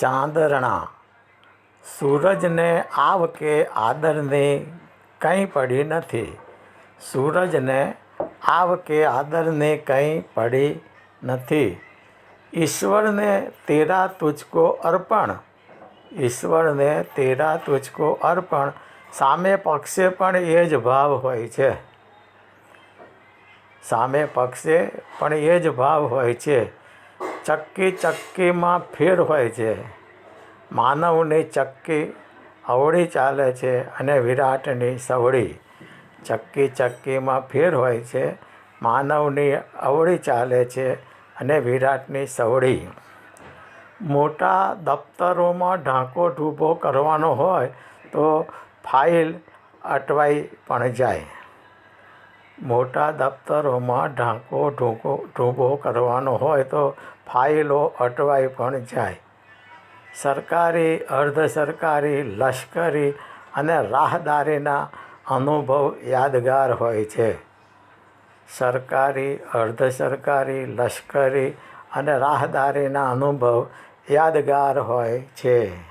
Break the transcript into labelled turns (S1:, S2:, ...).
S1: ચાંદરણા. સૂરજને આવ કે આદરની કંઈ પડી નથી. સૂરજને આવ કે આદરની કંઈ પડી નથી. ઈશ્વરને તેરા તુચકો અર્પણ. ઈશ્વરને તેરા તુચકો અર્પણ. સામે પક્ષે પણ એ જ ભાવ હોય છે. સામે પક્ષે પણ એ જ ભાવ હોય છે. ચક્કી ચક્કીમાં ફેર હોય છે. માનવની ચક્કી અવળી ચાલે છે અને વિરાટની સવળી. ચક્કી ચક્કીમાં ફેર હોય છે, માનવની અવળી ચાલે છે અને વિરાટની સવળી. મોટા દફતરોમાં ઢાંકો ઢૂબો કરવાનો હોય તો ફાઇલ અટવાઈ પણ જાય. મોટા દફતરોમાં ઢાંકો ઢૂંકો, ઢૂંબો કરવાનો હોય તો ફાઇલો અટવાઈ પણ જાય. સરકારી અર્ધ સરકારી લશ્કરી અને રાહદારીના અનુભવ યાદગાર હોય છે. સરકારી અર્ધ સરકારી લશ્કરી અને રાહદારીના અનુભવ યાદગાર હોય છે.